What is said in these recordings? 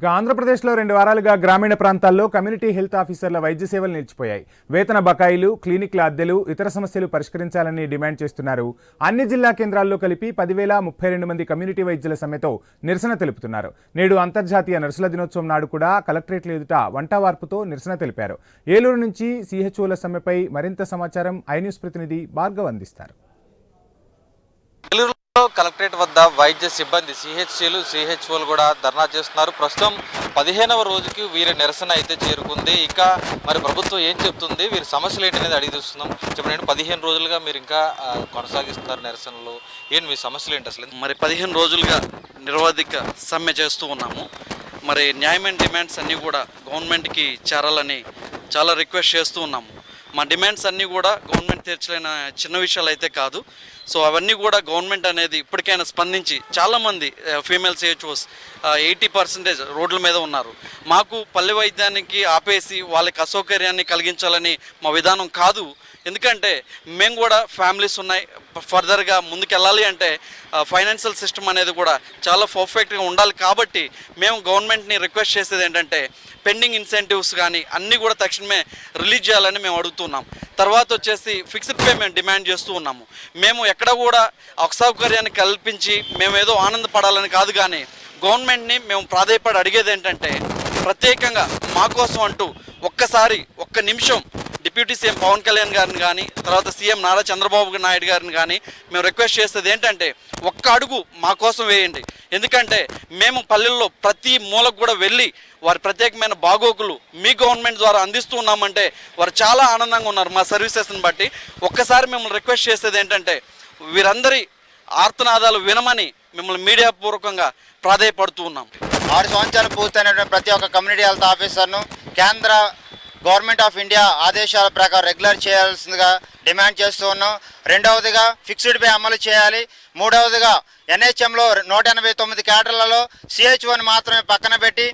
ఇక ఆంధ్రప్రదేశ్లో రెండు వారాలుగా గ్రామీణ ప్రాంతాల్లో కమ్యూనిటీ హెల్త్ ఆఫీసర్ల వైద్య సేవలు నిలిచిపోయాయి. వేతన బకాయిలు క్లినిక్ల అద్దెలు ఇతర సమస్యలు పరిష్కరించాలని డిమాండ్ చేస్తున్నారు. అన్ని జిల్లా కేంద్రాల్లో కలిపి పదివేల ముప్పై రెండు మంది కమ్యూనిటీ వైద్యుల సమ్మెతో నిరసన తెలుపుతున్నారు. నేడు అంతర్జాతీయ నర్సుల దినోత్సవం నాడు కూడా కలెక్టరేట్ల ఎదుట వంటవార్పుతో నిరసన తెలిపారు. ఏలూరు నుంచి సిహెచ్ఓల సమ్మెపై మరింత సమాచారం ఐ న్యూస్ ప్రతినిధి భార్గవ్ అందిస్తారు. కలెక్టరేట్ వద్ద వైద్య సిబ్బంది సిహెచ్సిలు సిహెచ్ఓలు కూడా ధర్నా చేస్తున్నారు. ప్రస్తుతం పదిహేనవ రోజుకి వీరి నిరసన అయితే చేరుకుంది. ఇంకా మరి ప్రభుత్వం ఏం చెప్తుంది? వీరి సమస్యలు ఏంటనేది అడిగి చూస్తున్నాం. చెప్పండి పదిహేను రోజులుగా మీరు ఇంకా కొనసాగిస్తున్నారు నిరసనలు. ఏంటి మీ సమస్యలు ఏంటి అసలు? మరి పదిహేను రోజులుగా నిరవధిక సమ్మె చేస్తూ ఉన్నాము. మరి న్యాయమైన డిమాండ్స్ అన్నీ కూడా గవర్నమెంట్కి చేరాలని చాలా రిక్వెస్ట్ చేస్తూ ఉన్నాము. మా డిమాండ్స్ అన్నీ కూడా గవర్నమెంట్ తీర్చలేని చిన్న విషయాలు అయితే కాదు. సో అవన్నీ కూడా గవర్నమెంట్ అనేది ఇప్పటికైనా స్పందించి చాలామంది ఫీమేల్ సిహెచ్ఓస్ ఎయిటీ పర్సెంటేజ్ రోడ్ల మీద ఉన్నారు. మాకు పల్లె వైద్యానికి ఆపేసి వాళ్ళకి అసౌకర్యాన్ని కలిగించాలని మా విధానం కాదు. ఎందుకంటే మేము కూడా ఫ్యామిలీస్ ఉన్నాయి. ఫర్దర్గా ముందుకెళ్ళాలి అంటే ఫైనాన్షియల్ సిస్టమ్ అనేది కూడా చాలా పర్ఫెక్ట్గా ఉండాలి. కాబట్టి మేము గవర్నమెంట్ని రిక్వెస్ట్ చేసేది ఏంటంటే పెండింగ్ ఇన్సెంటివ్స్ కానీ అన్నీ కూడా తక్షణమే రిలీజ్ చేయాలని మేము అడుగుతున్నాం. తర్వాత వచ్చేసి ఫిక్స్డ్ పేమెంట్ డిమాండ్ చేస్తూ ఉన్నాము. మేము ఎక్కడ కూడా అసౌకర్యాన్ని కల్పించి మేము ఏదో ఆనందపడాలని కాదు కానీ గవర్నమెంట్ని మేము ప్రాధాయపడి అడిగేది ఏంటంటే ప్రత్యేకంగా మా కోసం అంటూ ఒక్కసారి ఒక్క నిమిషం డిప్యూటీ సీఎం పవన్ కళ్యాణ్ గారిని కానీ తర్వాత సీఎం నారా చంద్రబాబు నాయుడు గారిని కానీ మేము రిక్వెస్ట్ చేసేది ఏంటంటే ఒక్క అడుగు మా కోసం వేయండి. ఎందుకంటే మేము పల్లెల్లో ప్రతి మూలకు కూడా వెళ్ళి వారి ప్రత్యేకమైన బాగోగులు మీ గవర్నమెంట్ ద్వారా అందిస్తూ ఉన్నామంటే వారు చాలా ఆనందంగా ఉన్నారు మా సర్వీసెస్ని బట్టి. ఒక్కసారి మిమ్మల్ని రిక్వెస్ట్ చేసేది ఏంటంటే వీరందరి ఆర్తనాదాలు వినమని మిమ్మల్ని మీడియా పూర్వకంగా ప్రాధాయపడుతూ ఉన్నాం. ఆరు సంవత్సరాలు పూర్తయినటువంటి ప్రతి ఒక్క కమ్యూనిటీ హెల్త్ ఆఫీసర్ను కేంద్ర గవర్నమెంట్ ఆఫ్ ఇండియా ఆదేశాల ప్రకారం రెగ్యులర్ చేయాల్సిందిగా డిమాండ్ చేస్తూ ఉన్నాం. రెండవదిగా ఫిక్స్డ్ పే అమలు చేయాలి. మూడవదిగా ఎన్హెచ్ఎంలో నూట ఎనభై తొమ్మిది కేటర్లలో సిహెచ్ఓని మాత్రమే పక్కన పెట్టి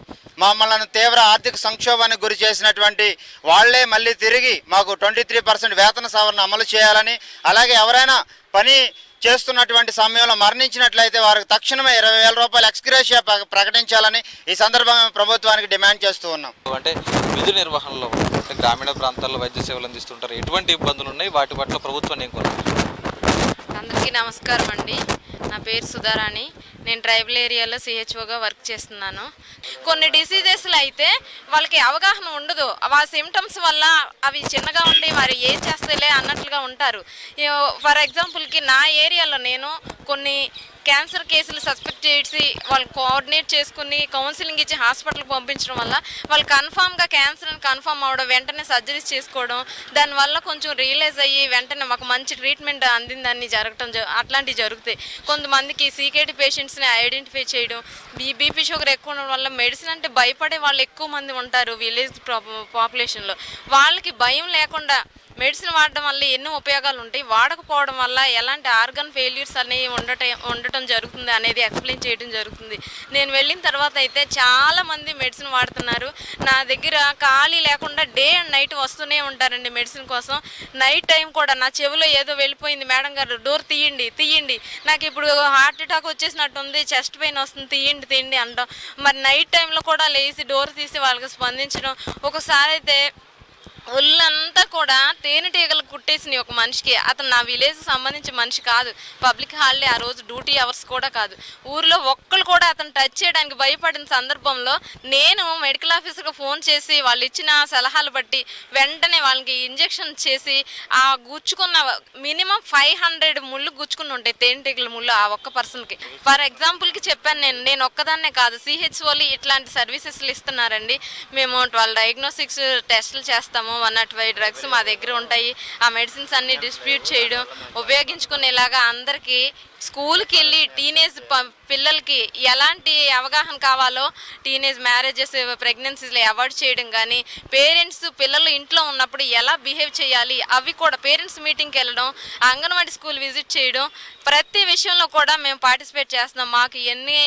మమ్మల్ని తీవ్ర ఆర్థిక సంక్షోభానికి గురి చేసినటువంటి వాళ్ళే మళ్ళీ తిరిగి మాకు ట్వంటీ త్రీ పర్సెంట్ వేతన సవరణ అమలు చేయాలని అలాగే ఎవరైనా పని చేస్తున్నటువంటి సమయంలో మరణించినట్లయితే వారికి తక్షణమే ఇరవై వేల రూపాయలు ఎక్స్గ్రేషియా ప్రకటించాలని ఈ సందర్భంగా ప్రభుత్వానికి డిమాండ్ చేస్తూ ఉన్నాం. అంటే విధి నిర్వహణలో అంటే గ్రామీణ ప్రాంతాల్లో వైద్య సేవలు అందిస్తుంటారు. ఎటువంటి ఇబ్బందులు ఉన్నాయి? వాటి పట్ల ప్రభుత్వం ఏం అందరికీ నమస్కారం అండి. నా పేరు సుధారాణి. నేను ట్రైబల్ ఏరియాలో సిహెచ్ఓగా వర్క్ చేస్తున్నాను. కొన్ని డిసీజెస్లు అయితే వాళ్ళకి అవగాహన ఉండదు. ఆ సిమ్టమ్స్ వల్ల అవి చిన్నగా ఉండి మరి ఏం చేస్తేలే అన్నట్లుగా ఉంటారు. ఫర్ ఎగ్జాంపుల్కి నా ఏరియాలో నేను కొన్ని క్యాన్సర్ కేసులు సస్పెక్ట్ చేసి వాళ్ళు కోఆర్డినేట్ చేసుకుని కౌన్సిలింగ్ ఇచ్చి హాస్పిటల్కి పంపించడం వల్ల వాళ్ళు కన్ఫామ్గా క్యాన్సర్ అని కన్ఫామ్ అవ్వడం వెంటనే సర్జరీస్ చేసుకోవడం దానివల్ల కొంచెం రియలైజ్ అయ్యి వెంటనే మాకు మంచి ట్రీట్మెంట్ అందిందని జరగటం అట్లాంటివి జరుగుతాయి. కొంతమందికి సీకేటీ పేషెంట్స్ని ఐడెంటిఫై చేయడం బీ బీపీ షుగర్ ఎక్కువ ఉండడం వల్ల మెడిసిన్ అంటే భయపడే వాళ్ళు ఎక్కువ మంది ఉంటారు విలేజ్ పాపులేషన్లో. వాళ్ళకి భయం లేకుండా మెడిసిన్ వాడడం వల్ల ఎన్నో ఉపయోగాలు ఉంటాయి. వాడకపోవడం వల్ల ఎలాంటి ఆర్గన్ ఫెయిల్యూర్స్ అనేవి ఉండటం ఉండటం జరుగుతుంది అనేది ఎక్స్ప్లెయిన్ చేయడం జరుగుతుంది. నేను వెళ్ళిన తర్వాత అయితే చాలామంది మెడిసిన్ వాడుతున్నారు. నా దగ్గర ఖాళీ లేకుండా డే అండ్ నైట్ వస్తూనే ఉంటారండి మెడిసిన్ కోసం. నైట్ టైం కూడా నా చెవిలో ఏదో వెళ్ళిపోయింది. మేడం గారు డోర్ తీయండి తీయండి. నాకు ఇప్పుడు హార్ట్ అటాక్ వచ్చేసినట్టు ఉంది. చెస్ట్ పెయిన్ వస్తుంది. తీయండి తీయండి అంటాం. మరి నైట్ టైంలో కూడా లేచి డోర్ తీసి వాళ్ళకి స్పందించడం. ఒకసారి అయితే ఒళ్ళంతా కూడా తేనెటీగలు కుట్టేసినాయి ఒక మనిషికి. అతను నా విలేజ్ సంబంధించిన మనిషి కాదు. పబ్లిక్ హాలిడే ఆ రోజు డ్యూటీ అవర్స్ కూడా కాదు. ఊర్లో ఒక్కరు కూడా అతను టచ్ చేయడానికి భయపడిన సందర్భంలో నేను మెడికల్ ఆఫీసర్కి ఫోన్ చేసి వాళ్ళు ఇచ్చిన సలహాలు బట్టి వెంటనే వాళ్ళకి ఇంజెక్షన్ చేసి ఆ గుచ్చుకున్న మినిమం ఫైవ్ హండ్రెడ్ ముళ్ళు గుచ్చుకుని ఉంటాయి తేనెటీగల ముళ్ళు ఆ ఒక్క పర్సన్కి. ఫర్ ఎగ్జాంపుల్కి చెప్పాను నేను. నేను ఒక్కదాన్నే కాదు. సిహెచ్ఓలు ఇట్లాంటి సర్వీసెస్లు ఇస్తున్నారండి. మేము ట్వెల్వ్ డయాగ్నోస్టిక్స్ టెస్టులు చేస్తాము. వన్ నాట్ ఫైవ్ డ్రగ్స్ మా దగ్గర ఉంటాయి. ఆ మెడిసిన్స్ అన్ని డిస్ట్రిబ్యూట్ చేయడం ఉపయోగించుకునేలాగా అందరికీ స్కూల్కి వెళ్ళి టీనేజ్ పిల్లలకి ఎలాంటి అవగాహన కావాలో టీనేజ్ మ్యారేజెస్ ప్రెగ్నెన్సీస్లో అవాయిడ్ చేయడం కానీ పేరెంట్స్ పిల్లలు ఇంట్లో ఉన్నప్పుడు ఎలా బిహేవ్ చేయాలి అవి కూడా పేరెంట్స్ మీటింగ్కి వెళ్ళడం అంగన్వాడీ స్కూల్ విజిట్ చేయడం ప్రతి విషయంలో కూడా మేము పార్టిసిపేట్ చేస్తున్నాం. మాకు ఎన్ని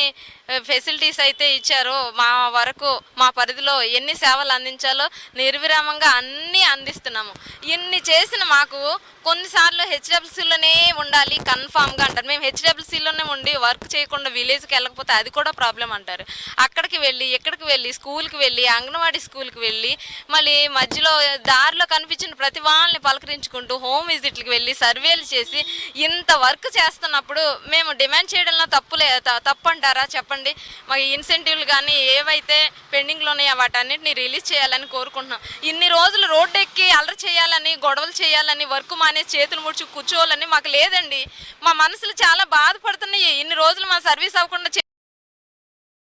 ఫెసిలిటీస్ అయితే ఇచ్చారో మా వరకు మా పరిధిలో ఎన్ని సేవలు అందించాలో నిర్విరామంగా అన్నీ అందిస్తున్నాము. ఇన్ని చేసిన మాకు కొన్నిసార్లు హెచ్డబ్ల్యూసీలోనే ఉండాలి కన్ఫామ్గా అంటారు. మేము హెచ్డబ్ల్యూసీలోనే ఉండి వర్క్ చేయకుండా విలేజ్కి వెళ్ళకపోతే అది కూడా ప్రాబ్లం అంటారు. అక్కడికి వెళ్ళి ఎక్కడికి వెళ్ళి స్కూల్కి వెళ్ళి అంగన్వాడీ స్కూల్కి వెళ్ళి మళ్ళీ మధ్యలో దారిలో కనిపించిన ప్రతి వాళ్ళని పలకరించుకుంటూ హోమ్ విజిట్లకి వెళ్ళి సర్వేలు చేసి ఇంత వర్క్ చేస్తున్నప్పుడు మేము డిమాండ్ చేయడంలో తప్పులే త- తప్పు అంటారా చెప్పండి మాకు ఇన్సెంటివ్లు కానీ ఏవైతే పెండింగ్లో ఉన్నాయో వాటన్నిటిని రిలీజ్ చేయాలని కోరుకుంటున్నాం. ఇన్ని రోజులు రోడ్డు ఎక్కి అల్లరి చేయాలని గొడవలు చేయాలని వర్క్ మానేసి చేతులు ముడుచు కూర్చోవాలని మాకు లేదండి. మా మనసులు చాలా బాధపడుతున్నాయి. ఇన్ని రోజులు మా సర్వీస్ అవ్వకుండా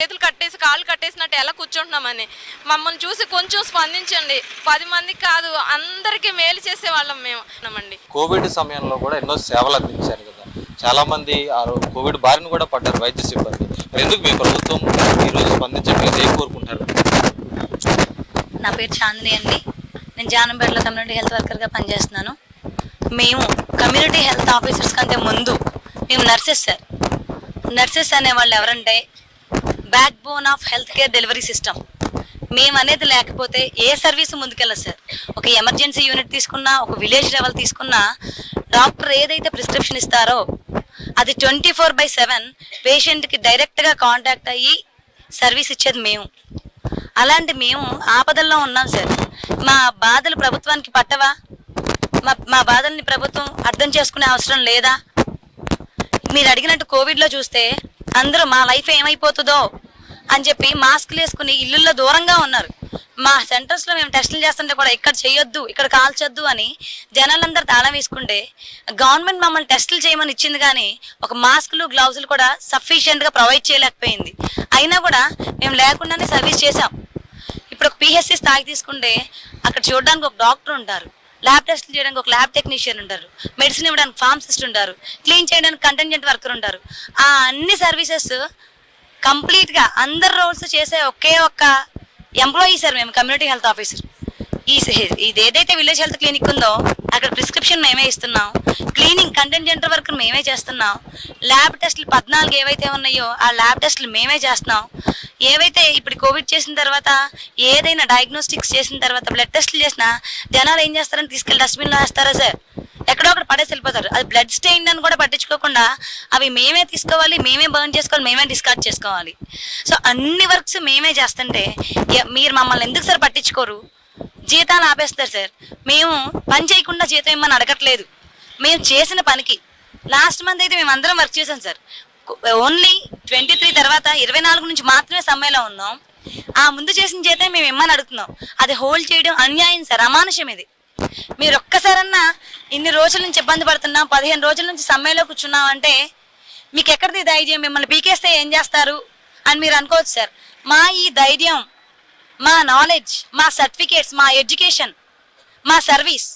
చేతులు కట్టేసి కాళ్ళు కట్టేసినట్టు ఎలా కూర్చుంటున్నామని. మమ్మల్ని చూసి కొంచెం స్పందించండి. పది మందికి కాదు అందరికీ మేలు చేసే వాళ్ళం మేము. ఉన్నామండి. కోవిడ్ సమయంలో కూడా ఎన్నో సేవలు అందించారు కదా. చాలా మంది ఆ కోవిడ్ బారిన కూడా పడ్డారు వైద్య సిబ్బంది. మరి ఎందుకు మీ ప్రభుత్వం ఈరోజు స్పందించట్లేదు? ఏం కోరుకుంటారు? నా పేరు చాందిని అండి. నేను జానంపేటలో కమ్యూనిటీ హెల్త్ వర్కర్గా పనిచేస్తున్నాను. మేము కమ్యూనిటీ హెల్త్ ఆఫీసర్స్ కంటే ముందు మేము నర్సెస్ సార్. నర్సెస్ అనే వాళ్ళు ఎవరంటే backbone of health care delivery system. మేము అనేది లేకపోతే ఏ సర్వీస్ ముందుకెళ్ళదు సార్. ఒక ఎమర్జెన్సీ యూనిట్ తీసుకున్నా ఒక విలేజ్ లెవెల్ తీసుకున్నా డాక్టర్ ఏదైతే ప్రిస్క్రిప్షన్ ఇస్తారో అది ట్వంటీ ఫోర్ బై సెవెన్ పేషెంట్కి డైరెక్ట్గా కాంటాక్ట్ అయ్యి సర్వీస్ ఇచ్చేది మేము. అలాంటి మేము ఆపదల్లో ఉన్నాం సార్. మా బాధలు ప్రభుత్వానికి పట్టవా? మా మా బాధల్ని ప్రభుత్వం అర్థం చేసుకునే అవసరం లేదా? మీరు అడిగినట్టు కోవిడ్లో చూస్తే అందరూ మా లైఫ్ ఏమైపోతుందో అని చెప్పి మాస్క్లు వేసుకుని ఇల్లుల్లో దూరంగా ఉన్నారు. మా సెంటర్స్లో మేము టెస్టులు చేస్తుంటే కూడా ఇక్కడ చేయొద్దు ఇక్కడ కాల్చొద్దు అని జనాలందరూ తాళం వేసుకుంటే గవర్నమెంట్ మమ్మల్ని టెస్టులు చేయమని ఇచ్చింది కానీ ఒక మాస్కులు గ్లౌజులు కూడా సఫిషియెంట్గా ప్రొవైడ్ చేయలేకపోయింది. అయినా కూడా మేము లేకుండానే సర్వీస్ చేసాం ఇప్పుడు ఒక పిహెచ్సి స్థాయి తీసుకుంటే అక్కడ చూడడానికి ఒక డాక్టర్ ఉంటారు. ల్యాబ్ టెస్ట్లు చేయడానికి ఒక ల్యాబ్ టెక్నీషియన్ ఉంటారు. మెడిసిన్ ఇవ్వడానికి ఫార్మసిస్ట్ ఉంటారు. క్లీన్ చేయడానికి కంటెంజెంట్ వర్కర్ ఉంటారు. ఆ అన్ని సర్వీసెస్ కంప్లీట్గా అందరు రోల్స్ చేసే ఒకే ఒక్క ఎంప్లాయీ సార్ మేము కమ్యూనిటీ హెల్త్ ఆఫీసర్. ఈ ఇది ఏదైతే విలేజ్ హెల్త్ క్లినిక్ ఉందో అక్కడ ప్రిస్క్రిప్షన్ మేమే ఇస్తున్నాం. క్లీనింగ్ కంటెంజెంట్ వర్క్ మేమే చేస్తున్నాం. ల్యాబ్ టెస్టులు పద్నాలుగు ఏవైతే ఉన్నాయో ఆ ల్యాబ్ టెస్టులు మేమే చేస్తున్నాం. ఏవైతే ఇప్పుడు కోవిడ్ చేసిన తర్వాత ఏదైనా డయాగ్నోస్టిక్స్ చేసిన తర్వాత బ్లడ్ టెస్టులు చేసినా జనాలు ఏం చేస్తారని తీసుకెళ్ళి డస్ట్బిన్లో వేస్తారా సార్? ఎక్కడో ఒకటి పడేసి వెళ్ళిపోతారు. అది బ్లడ్ స్టెయిన్ అని కూడా పట్టించుకోకుండా అవి మేమే తీసుకోవాలి మేమే బర్న్ చేసుకోవాలి మేమే డిస్కార్డ్ చేసుకోవాలి. సో అన్ని వర్క్స్ మేమే చేస్తుంటే మీరు మమ్మల్ని ఎందుకు సార్ పట్టించుకోరు? జీతాలు ఆపేస్తారు సార్. మేము పని చేయకుండా జీతం ఇమ్మని అడగట్లేదు. మేము చేసిన పనికి. లాస్ట్ మంత్ అయితే మేము అందరం వర్క్ చేసాం సార్. ఓన్లీ ట్వంటీ త్రీ తర్వాత ఇరవై నాలుగు నుంచి మాత్రమే సమ్మెలో ఉన్నాం. ఆ ముందు చేసిన జీతం మేము ఇమ్మని అడుగుతున్నాం. అది హోల్డ్ చేయడం అన్యాయం సార్. అమానుషం ఇది. మీరు ఒక్కసారన్నా ఇన్ని రోజుల నుంచి ఇబ్బంది పడుతున్నాం పదిహేను రోజుల నుంచి సమ్మెలో కూర్చున్నాం అంటే మీకు ఎక్కడిది ధైర్యం? మిమ్మల్ని పీకేస్తే ఏం చేస్తారు? అని మీరు అనుకోవచ్చు సార్. మా ఈ ధైర్యం మా నాలెడ్జ్ మా సర్టిఫికేట్స్ మా ఎడ్యుకేషన్ మా సర్వీస్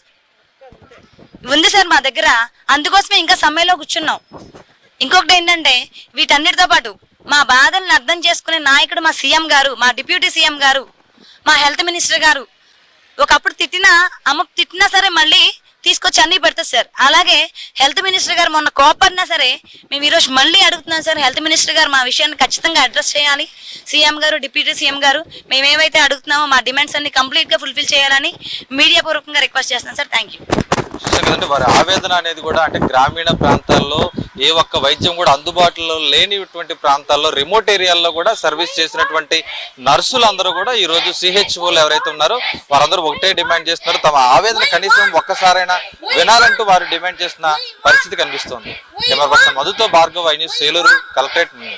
ఉంది సార్ మా దగ్గర. అందుకోసమే ఇంకా సమ్మెలో కూర్చున్నాం. ఇంకొకటి ఏంటంటే వీటన్నిటితో పాటు మా బాధల్ని అర్థం చేసుకునే నాయకుడు మా సీఎం గారు మా డిప్యూటీ సీఎం గారు మా హెల్త్ మినిస్టర్ గారు. ఒకప్పుడు తిట్టినా అమ్మ తిట్టినా సరే మళ్ళీ తీసుకొచ్చి అన్ని పెడతారు సార్. అలాగే హెల్త్ మినిస్టర్ గారు మొన్న కోపడినా సరే మేము ఈరోజు మళ్ళీ అడుగుతున్నాం సార్. హెల్త్ మినిస్టర్ గారు మా విషయాన్ని ఖచ్చితంగా అడ్రస్ చేయాలి. సీఎం గారు డిప్యూటీ సీఎం గారు మేమేవైతే అడుగుతున్నామో మా డిమాండ్స్ అన్ని కంప్లీట్గా ఫుల్ఫిల్ చేయాలని మీడియా పూర్వకంగా రిక్వెస్ట్ చేస్తున్నాం సార్. థ్యాంక్ యూ చూసాం వారి ఆవేదన అనేది కూడా అంటే గ్రామీణ ప్రాంతాల్లో ఏ ఒక్క వైద్యం కూడా అందుబాటులో లేనిటువంటి ప్రాంతాల్లో రిమోట్ ఏరియాల్లో కూడా సర్వీస్ చేసినటువంటి నర్సులు అందరూ కూడా ఈరోజు సిహెచ్ఓలు ఎవరైతే ఉన్నారో వారందరూ ఒకటే డిమాండ్ చేస్తున్నారు. తమ ఆవేదన కనీసం ఒక్కసారైనా వినాలంటూ వారు డిమాండ్ చేసిన పరిస్థితి కనిపిస్తోంది. Camera person మధుతో Bhargav I news Saluru collectorate నుండి